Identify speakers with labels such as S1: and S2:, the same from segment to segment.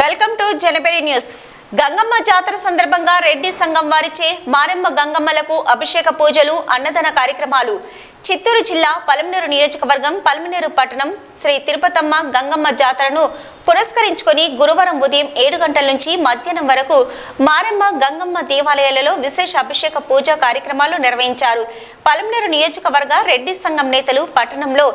S1: Welcome to Janapari news. Gangamma జాతర సందర్భంగా రెడ్డి సంఘం వారిచే మారెమ్మ గంగమ్మలకు అభిషేక పూజలు అన్నదాన కార్యక్రమాలు. చిత్తూరు జిల్లా పలమనేరు నియోజకవర్గం పలమనేరు పట్టణం శ్రీ తిరుపతమ్మ గంగమ్మ జాతరను పురస్కరించుకొని గురువారం ఉదయం ఏడు గంటల నుంచి మధ్యాహ్నం వరకు మారెమ్మ గంగమ్మ దేవాలయాలలో విశేష అభిషేక పూజా కార్యక్రమాలు నిర్వహించారు. పలమనేరు నియోజకవర్గ రెడ్డి సంఘం నేతలు పట్టణంలో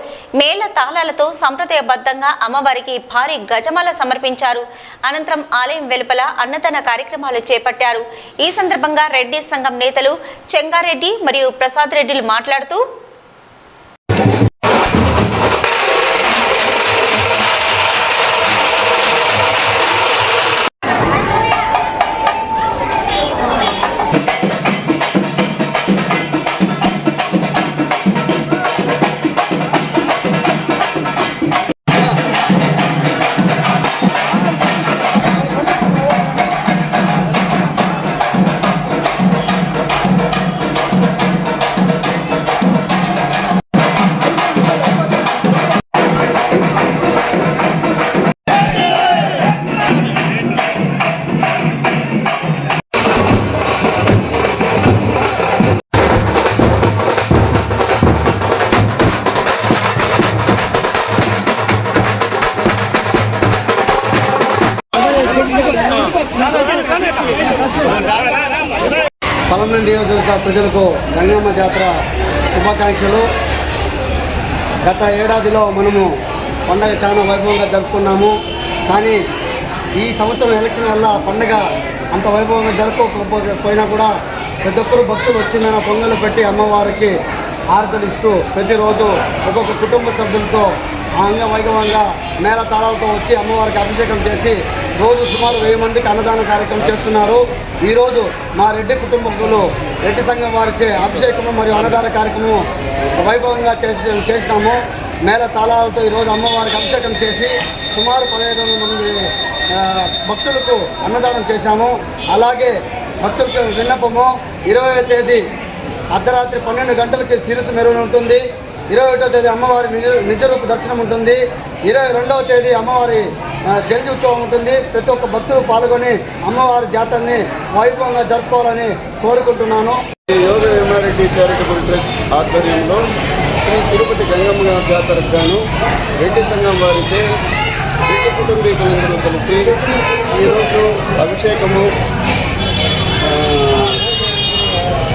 S1: మేళ తాళాలతో సంప్రదాయబద్ధంగా అమ్మవారికి భారీ గజమాల సమర్పించారు. అనంతరం ఆలయం వెలుపల అన్నదాన కార్యక్రమాలు చేపట్టారు. ఈ సందర్భంగా రెడ్డి సంఘం నేతలు చెంగారెడ్డి మరియు ప్రసాద్ రెడ్డిలు మాట్లాడుతూ
S2: పలమనేరు నియోజకవర్గ ప్రజలకు గంగమ్మ జాతర శుభాకాంక్షలు. గత ఏడాదిలో మనము పండగ చాలా వైభవంగా జరుపుకున్నాము. కానీ ఈ సంవత్సరం ఎలక్షన్ వల్ల పండగ అంత వైభవంగా జరుపుకోకపోయినా కూడా ప్రతి ఒక్కరు భక్తులు వచ్చిందన్న పొంగలు పెట్టి అమ్మవారికి ఆరతలు ఇస్తూ ప్రతిరోజు ఒక్కొక్క కుటుంబ సభ్యులతో అంగవైభవంగా మేళ తాళాలతో వచ్చి అమ్మవారికి అభిషేకం చేసి రోజు సుమారు వెయ్యి మందికి అన్నదాన కార్యక్రమం చేస్తున్నారు. ఈరోజు మా రెడ్డి కుటుంబకులు రెడ్డి సంఘం వారిచే అభిషేకము మరియు అన్నదాన కార్యక్రమం వైభవంగా చేసి చేసినాము. మేళ తాళాలతో ఈరోజు అమ్మవారికి అభిషేకం చేసి సుమారు పదహైదు మంది భక్తులకు అన్నదానం చేశాము. అలాగే భక్తులకు విన్నపము ఇరవై తేదీ అర్ధరాత్రి పన్నెండు గంటలకి శిరసు మెరుగు ఉంటుంది ఇరవై ఒకటో తేదీ అమ్మవారి నిజ నిజరూప దర్శనం ఉంటుంది. ఇరవై రెండవ తేదీ అమ్మవారి జల్లి ఉత్సవం ఉంటుంది. ప్రతి ఒక్క భక్తులు పాల్గొని అమ్మవారి జాతరని వైభవంగా జరుపుకోవాలని కోరుకుంటున్నాను.
S3: యోగ వేమారెడ్డి చారిటబుల్ ట్రస్ట్ ఆధ్వర్యంలో శ్రీ తిరుపతి గంగమ్మ జాతరకు గాను రెడ్డి సంఘం వారిచే రెడ్డి కుటుంబీకులందరూ కలిసి ఈరోజు అభిషేకము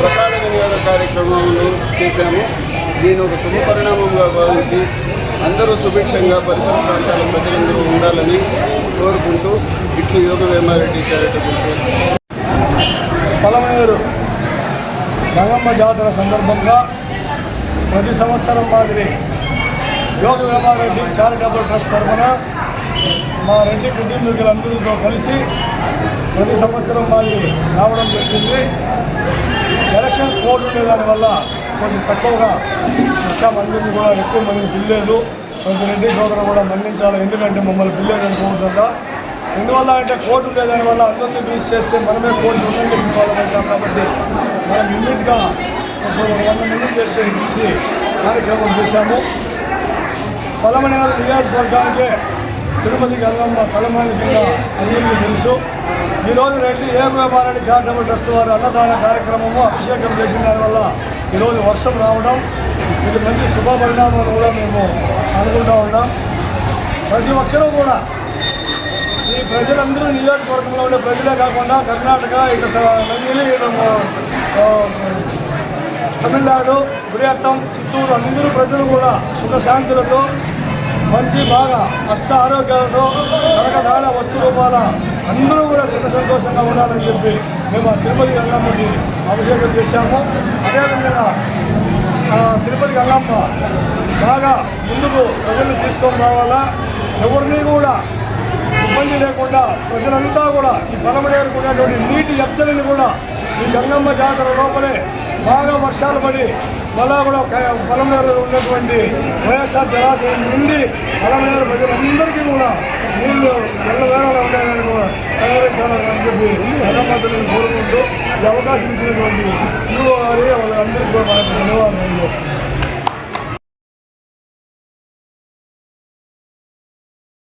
S3: ప్రసాద వినియోగ కార్యక్రమాలు చేశాము. దీని ఒక శుభ పరిణామంగా భావించి అందరూ సుభిక్షంగా పరిసర ప్రాంతాల ప్రజలందరూ ఉండాలని కోరుకుంటూ ఇట్లు యోగ వేమారెడ్డి చారిటబుల్
S4: పలమనేరు గంగమ్మ జాతర సందర్భంగా ప్రతి సంవత్సరం మాదిరి యోగ వేమారెడ్డి చారిటబుల్ ట్రస్ట్ తరఫున మా రెడ్డి కుటుంబీకులందరితో కలిసి ప్రతి సంవత్సరం మాదిరి రావడం జరిగింది. ఎలక్షన్ కోడ్ ఉండే దానివల్ల కొంచెం తక్కువగా వచ్చామందరినీ కూడా ఎక్కువ మందిని పిల్లేదు. కొంచెం రెడ్డి సోదరు కూడా మన్నించాలి. ఎందుకంటే మమ్మల్ని పిల్లేదు అనుకుంటుందా ఎందువల్ల అంటే కోర్టు ఉండేదాని వల్ల అందరినీ బీచ్ చేస్తే మనమే కోర్టు ఉల్లంఘించిన వాళ్ళం అవుతాం కాబట్టి మనం లిమిట్గా కొంచెం ఒక వంద మంది చేస్తే పిలిచి కార్యక్రమం చేశాము. పలమనేరు నియోజకవర్గానికే తిరుపతి గంగమ్మ తలమాని కింద అందరికీ తెలుసు. ఈరోజు రెడ్డి ఏ వ్యాపారాన్ని చారిటబుల్ ట్రస్ట్ వారు అన్నదాన కార్యక్రమము అభిషేకం చేసిన దానివల్ల ఈరోజు వర్షం రావడం ఇది మంచి శుభ కూడా మేము అనుకుంటా ఉన్నాం. ప్రతి ఒక్కరూ కూడా ఈ ప్రజలందరూ నియోజకవర్గంలో ఉండే ప్రజలే కాకుండా కర్ణాటక ఇటు నంగిలి ఇటు తమిళనాడు బృహత్తం చిత్తూరు అందరూ ప్రజలు కూడా సుఖశాంతులతో మంచి బాగా అష్ట ఆరోగ్యాలతో కనకదాన వస్తు రూపాల అందరూ కూడా సుఖ సంతోషంగా ఉండాలని చెప్పి మేము ఆ తిరుపతి గంగమ్మకి అభిషేకం చేశాము. అదేవిధంగా తిరుపతి గంగమ్మ బాగా ముందుకు ప్రజలు తీసుకొని రావాలా? ఎవరిని కూడా ఇబ్బంది లేకుండా ప్రజలంతా కూడా ఈ పలమనేరుకు ఉన్నటువంటి నీటి ఎద్దడిని కూడా ఈ గంగమ్మ జాతర లోపలే బాగా వర్షాలు పడి మళ్ళా కూడా క- ఉన్నటువంటి వైఎస్ఆర్ జలాశయం నుండి పలమనేరు ప్రజలందరికీ కూడా నీళ్ళు ఎల్ల వేళలో ఉండేదని కూడా సహకరించాలని చెప్పి గంగమ్మతని కోరుకుంటూ ఈ అవకాశం ఇచ్చినటువంటి యువ గారి వాళ్ళందరికీ కూడా మనకు ధన్యవాదాలు తెలియజేస్తున్నాను.